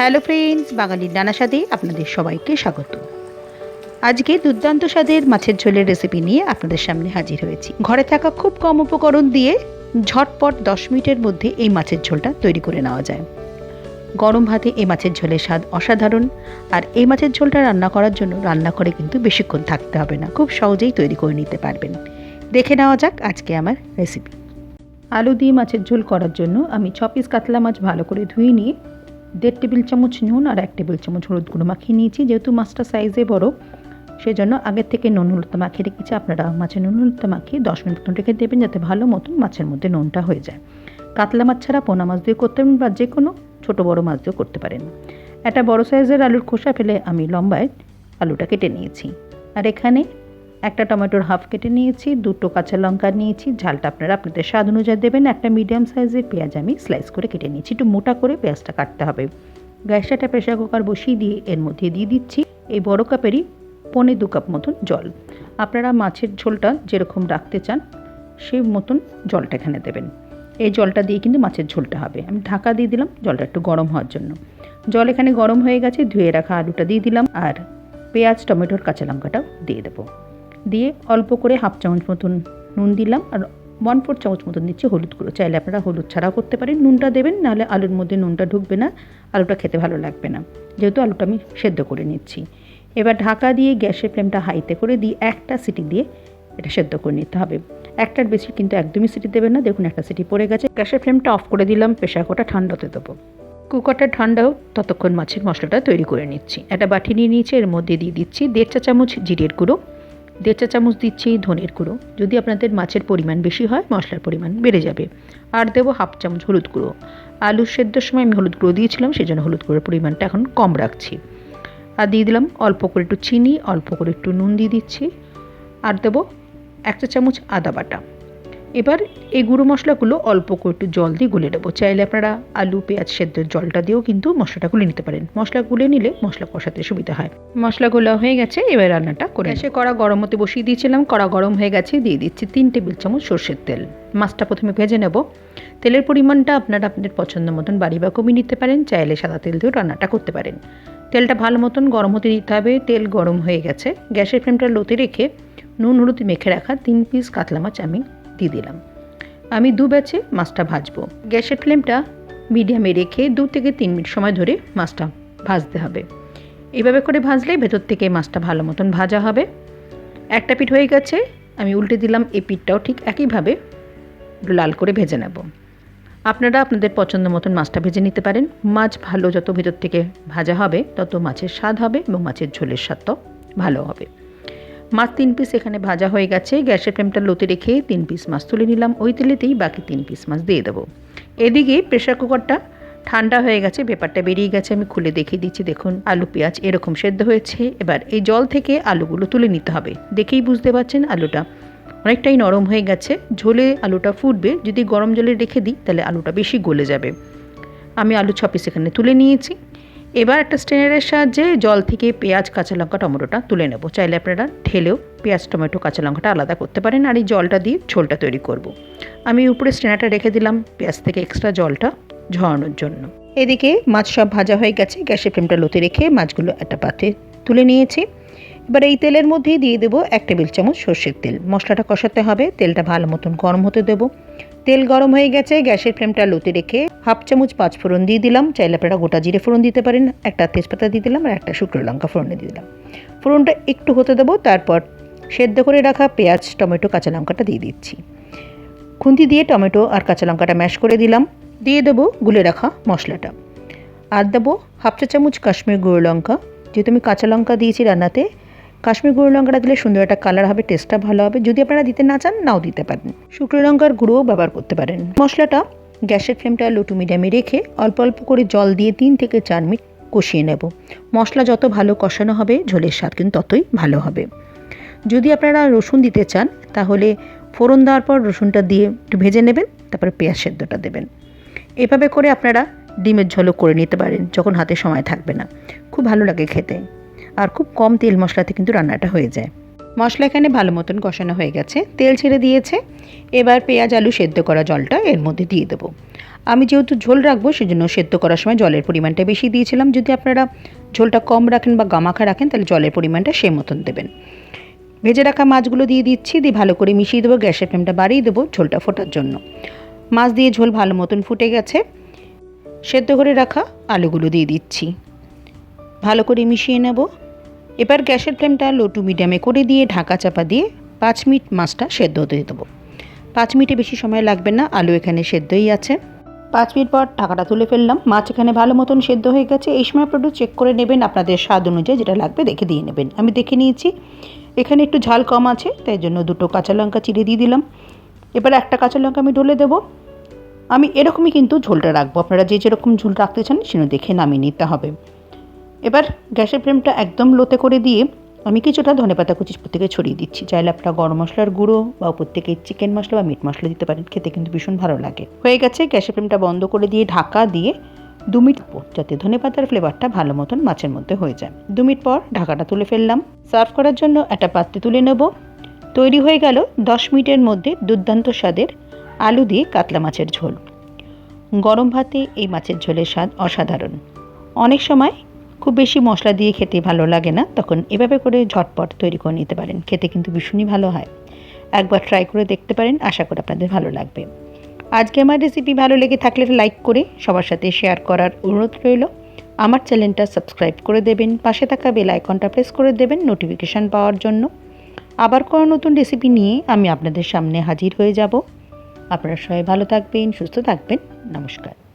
Hello friends, বাঙালির নানা স্বাদে আপনাদের সবাইকে স্বাগত। আজকে দুর্দান্ত স্বাদের মাছের ঝোলের রেসিপি নিয়ে আপনাদের সামনে হাজির হয়েছি। ঘরে থাকা খুব কম উপকরণ দিয়ে ঝটপট দশ মিনিটের মধ্যে এই মাছের ঝোলটা তৈরি করে নেওয়া যায়। গরম ভাতে এই মাছের ঝোলের স্বাদ অসাধারণ। আর এই মাছের ঝোলটা রান্না করার জন্য রান্না করে কিন্তু বেশিক্ষণ থাকতে হবে না। খুব সহজেই তৈরি করে নিতে পারবেন। দেখে নেওয়া যাক আজকে আমার রেসিপি আলু দিয়ে মাছের ঝোল করার জন্য আমি ছ পিস কাতলা মাছ ভালো করে ধুয়ে নিয়ে দেড় টেবিল চামচ নুন আর এক টেবিল চামচ হলুদ গুঁড়ো মাখিয়ে নিয়েছি। যেহেতু মাছটা সাইজে বড়, সেজন্য আগের থেকে নুন হলুদটা মাখিয়ে রেখেছি। আপনারা মাছের নুন হলুদটা মাখিয়ে দশ মিনিট মতন রেখে দেবেন যাতে ভালো মতন মাছের মধ্যে নুনটা হয়ে যায়। কাতলা মাছ ছাড়া পোনা মাছ দিয়ে করতে পারেন বা যে কোনো ছোটো বড় মাছ দিয়েও করতে পারেন। একটা বড় সাইজের আলুর খোসা ফেলে আমি লম্বায় আলুটা কেটে নিয়েছি। আর এখানে একটা টমেটোর হাফ কেটে নিয়েছি, দুটো কাঁচা লঙ্কা নিয়েছি, ঝালটা আপনারা আপনাদের স্বাদ অনুযায়ী দেবেন। একটা মিডিয়াম সাইজের পেঁয়াজ আমি স্লাইস করে কেটে নিয়েছি, একটু মোটা করে পেঁয়াজটা কাটতে হবে। গ্যাসটা প্রেশার কুকার বসিয়ে দিয়ে এর মধ্যে দিয়ে দিচ্ছি এই বড় কাপেরই পনে দু কাপ মতন জল। আপনারা মাছের ঝোলটা যেরকম রাখতে চান, সেই মতন জলটা এখানে দেবেন। এই জলটা দিয়ে কিন্তু মাছের ঝোলটা হবে। আমি ঢাকা দিয়ে দিলাম, জলটা একটু গরম হওয়ার জন্য। জল এখানে গরম হয়ে গেছে, ধুয়ে রাখা আলুটা দিয়ে দিলাম আর পেঁয়াজ, টমেটোর কাঁচা লঙ্কাটাও দিয়ে দেবো। দিয়ে অল্প করে হাফ চামচ মতন নুন দিলাম আর ওয়ান ফোর চামচ মতন দিচ্ছি হলুদ গুঁড়ো। চাইলে আপনারা হলুদ ছাড়াও করতে পারেন। নুনটা দেবেন, নাহলে আলুর মধ্যে নুনটা ঢুকবে না। আলুটা খেতে ভালো লাগবে না। যেহেতু আলুটা আমি সেদ্ধ করে নিচ্ছি। এবার ঢাকা দিয়ে গ্যাসের ফ্লেমটা হাইতে করে দিয়ে একটা সিটি দিয়ে এটা সেদ্ধ করে নিতে হবে। একটার বেশি কিন্তু একদমই সিটি দেবেন না। দেখুন একটা সিটি পড়ে গেছে। গ্যাসের ফ্লেমটা অফ করে দিলাম। প্রেশার কুকারটা ঠান্ডাতে দেবো। কুকারটা ঠান্ডা হোক, ততক্ষণ মাছের মশলাটা তৈরি করে নিচ্ছি। একটা বাটি নিয়ে নিয়েছি, এর মধ্যে দিয়ে দিচ্ছি দেড় চা চামচ জিরের গুঁড়ো। দেড় চা চামচ দিচ্ছি ধনের গুঁড়ো। যদি আপনাদের মাছের পরিমাণ বেশি হয়, মশলার পরিমাণ বেড়ে যাবে। আর দেবো হাফ চামচ হলুদ গুঁড়ো। আলু সেদ্ধর সময় আমি হলুদ গুঁড়ো দিয়েছিলাম সেই জন্য হলুদ গুঁড়োর পরিমাণটা এখন কম রাখছি। আর দিয়ে দিলাম অল্প করে একটু চিনি, অল্প করে একটু নুন দিয়ে দিচ্ছি। আর দেবো একটা চামচ আদা বাটা। এবার এই গুঁড়ো মশলাগুলো অল্প করে একটু জল দিয়ে গুলে নেব। চাইলে আপনারা আলু পেঁয়াজ সেদ্ধের জলটা দিয়েও কিন্তু মশলাটা গুলে নিতে পারেন। মশলা গুলে নিলে মশলা কষাতে সুবিধা হয়। মশলাগুলো হয়ে গেছে এবার রান্নাটা করে এসে কড়া গরম হতে বসিয়ে দিয়েছিলাম। কড়া গরম হয়ে গেছে দিয়ে দিচ্ছি তিন টেবিল চামচ সর্ষের তেল। মাছটা প্রথমে ভেজে নেব। তেলের পরিমাণটা আপনারা আপনাদের পছন্দ মতন বাড়ি বা কমিয়ে নিতে পারেন। চাইলে সাদা তেল দিয়েও রান্নাটা করতে পারেন। তেলটা ভালো মতন গরম হতে দিতে হবে। তেল গরম হয়ে গেছে। গ্যাসের ফ্লেমটা লোতে রেখে নুন হলুদ মেখে রাখা তিন পিস কাতলা মাছ আমি দিয়ে দিলাম। আমি দু ব্যাচে মাছটা ভাজবো। গ্যাসের ফ্লেমটা মিডিয়ামে রেখে দু থেকে তিন মিনিট সময় ধরে মাছটা ভাজতে হবে। এভাবে করে ভাজলে ভেতর থেকে মাছটা ভালো মতন ভাজা হবে। একটা পিঠ হয়ে গেছে, আমি উল্টে দিলাম এই পিঠটাও ঠিক একইভাবে লাল করে ভেজে নেব। আপনারা আপনাদের পছন্দ মতন মাছটা ভেজে নিতে পারেন। মাছ ভালো যত ভেতর থেকে ভাজা হবে, তত মাছের স্বাদ হবে এবং মাছের ঝোলের স্বাদটাও ভালো হবে। মাছ তিন পিস এখানে ভাজা হয়ে গেছে। গ্যাসের ফ্লেমটা লোতে রেখে তিন পিস মাছ তুলে নিলাম। ওই তেলেতেই বাকি তিন পিস মাছ দিয়ে দেবো। এদিকে প্রেশার কুকারটা ঠান্ডা হয়ে গেছে, ব্যাপারটা বেরিয়ে গেছে, আমি খুলে দেখিয়ে দিচ্ছি। দেখুন, আলু, পেঁয়াজ এরকম সেদ্ধ হয়েছে। এবার এই জল থেকে আলুগুলো তুলে নিতে হবে। দেখেই বুঝতে পারছেন আলুটা অনেকটাই নরম হয়ে গেছে। ঝোলে আলুটা ফুটবে। যদি গরম জলে রেখে দিই, তাহলে আলুটা বেশি গলে যাবে। আমি আলু ছ পিস এখানে তুলে নিয়েছি। এবার একটা স্ট্রেনারের সাহায্যে জল থেকে পেঁয়াজ, কাঁচা লঙ্কা, টমেটোটা তুলে নেব। চাইলে আপনারা ঢেলেও পেঁয়াজ, টমেটো, কাঁচা লঙ্কাটা আলাদা করতে পারেন আর এই জলটা দিয়ে ঝোলটা তৈরি করব। আমি উপরে স্ট্রেনারটা রেখে দিলাম পেঁয়াজ থেকে এক্সট্রা জলটা ঝরানোর জন্য। এদিকে মাছ সব ভাজা হয়ে গেছে, গ্যাসের ফ্লেমটা লোতে রেখে মাছগুলো একটা পাতে তুলে নিয়েছি। এবার এই তেলের মধ্যেই দিয়ে দেবো এক টেবিল চামচ সর্ষের তেল। মশলাটা কষাতে হবে, তেলটা ভালো মতন গরম হতে দেবো। তেল গরম হয়ে গেছে, গ্যাসের ফ্লেমটা লোতে রেখে হাফ চামচ পাঁচ ফোড়ন দিয়ে দিলাম। চাইলে আপনারা গোটা জিরে ফোড়ন দিতে পারেন। একটা তেজপাতা দিয়ে দিলাম আর একটা শুকনো লঙ্কা ফোড়নে দিয়ে দিলাম। ফোড়নটা একটু হতে দেবো, তারপর সেদ্ধ করে রাখা পেঁয়াজ, টমেটো, কাঁচা লঙ্কাটা দিয়ে দিচ্ছি। খুন্তি দিয়ে টমেটো আর কাঁচা লঙ্কাটা ম্যাশ করে দিলাম। দিয়ে দেবো গুলে রাখা মশলাটা। আর দেবো হাফ চা চামচ কাশ্মীর গুঁড়ো লঙ্কা। যেহেতু আমি কাঁচা লঙ্কা দিয়েছি রান্নাতে কাশ্মীর গুঁড়ো লঙ্কাটা দিলে সুন্দর একটা কালার হবে টেস্টটা ভালো হবে। যদি আপনারা দিতে না চান, নাও দিতে পারেন। শুকনো লঙ্কার গুঁড়োও ব্যবহার করতে পারেন। মশলাটা গ্যাসের ফ্লেমটা লো টু মিডিয়ামে রেখে অল্প অল্প করে জল দিয়ে তিন থেকে চার মিনিট কষিয়ে নেব। মশলা যত ভালো কষানো হবে, ঝোলের স্বাদ কিন্তু ততই ভালো হবে। যদি আপনারা রসুন দিতে চান, তাহলে ফোড়ন দেওয়ার পর রসুনটা দিয়ে একটু ভেজে নেবেন, তারপরে পেঁয়াজ সেদ্ধটা দেবেন। এভাবে করে আপনারা ডিমের ঝোলও করে নিতে পারেন, যখন হাতে সময় থাকবে না। খুব ভালো লাগে খেতে। আর খুব কম তেল মশলাতে কিন্তু রান্নাটা হয়ে যায়। মশলা এখানে ভালো মতন কষানো হয়ে গেছে। তেল ছেড়ে দিয়েছে। এবার পেঁয়াজ আলু সেদ্ধ করা জলটা এর মধ্যে দিয়ে দেবো। আমি যেহেতু ঝোল রাখব, সেজন্য সেদ্ধ করার সময় জলের পরিমাণটা বেশি দিয়েছিলাম। যদি আপনারা ঝোলটা কম রাখেন বা গামাখা রাখেন, তাহলে জলের পরিমাণটা সেই মতন দেবেন। ভেজে রাখা মাছগুলো দিয়ে দিচ্ছি। দিয়ে ভালো করে মিশিয়ে দেবো। গ্যাসের ফ্লেমটা বাড়িয়ে দেবো ঝোলটা ফোটার জন্য। মাছ দিয়ে ঝোল ভালো মতন ফুটে গেছে। সেদ্ধ করে রাখা আলুগুলো দিয়ে দিচ্ছি। ভালো করে মিশিয়ে নেব। এবার গ্যাসের ফ্লেমটা লো টু মিডিয়ামে করে দিয়ে ঢাকা চাপা দিয়ে পাঁচ মিনিট মাছটা সেদ্ধ হতে দেবো। পাঁচ মিনিটে বেশি সময় লাগবে না, আলু এখানে সেদ্ধই আছে। পাঁচ মিনিট পর ঢাকাটা তুলে ফেললাম। মাছ এখানে ভালো মতন সেদ্ধ হয়ে গেছে। এই সময় একটু চেক করে নেবেন, আপনাদের স্বাদ অনুযায়ী যেটা লাগবে দেখে দিয়ে নেবেন। আমি দেখে নিয়েছি, এখানে একটু ঝাল কম আছে, তাই জন্য দুটো কাঁচা লঙ্কা চিড়ে দিয়ে দিলাম। এবার একটা কাঁচা লঙ্কা আমি ঢলে দেবো। আমি এরকমই কিন্তু ঝোলটা রাখব। আপনারা যে যেরকম ঝোল রাখতে চান সেটা দেখে নামিয়ে নিতে হবে। এবার গ্যাসের ফ্লেমটা একদম লোতে করে দিয়ে আমি কিছুটা ধনেপাতা কুচি উপর থেকে ছড়িয়ে দিচ্ছি। চাইলে আপনারা গরম মশলার গুঁড়ো বা উপর থেকে চিকেন মশলা বা মিট মশলা দিতে পারেন, খেতে কিন্তু ভীষণ ভালো লাগে। হয়ে গেছে, গ্যাসের ফ্লেমটা বন্ধ করে দিয়ে ঢাকা দিয়ে দু মিনিট পর, যাতে ধনেপাতার ফ্লেভারটা ভালো মতন মাছের মধ্যে হয়ে যায়। দু মিনিট পর ঢাকাটা তুলে ফেললাম। সার্ভ করার জন্য একটা পাত্রে তুলে নেব। তৈরি হয়ে গেল দশ মিনিটের মধ্যে দুর্দান্ত স্বাদের আলু দিয়ে কাতলা মাছের ঝোল। গরম ভাতে এই মাছের ঝোলের স্বাদ অসাধারণ। অনেক সময় খুব বেশি মশলা দিয়ে খেতে ভালো লাগে না, তখন এভাবে করে ঝটপট তৈরি করে নিতে পারেন। খেতে কিন্তু ভীষণই ভালো হয়। একবার ট্রাই করে দেখতে পারেন, আশা করি আপনাদের ভালো লাগবে। আজকে আমার রেসিপি ভালো লেগে থাকলে লাইক করে সবার সাথে শেয়ার করার অনুরোধ রইল। আমার চ্যানেলটা সাবস্ক্রাইব করে দেবেন, পাশে থাকা বেল আইকনটা প্রেস করে দেবেন নোটিফিকেশান পাওয়ার জন্য। আবার কোনো নতুন রেসিপি নিয়ে আমি আপনাদের সামনে হাজির হয়ে যাব। আপনারা সবাই ভালো থাকবেন, সুস্থ থাকবেন, নমস্কার।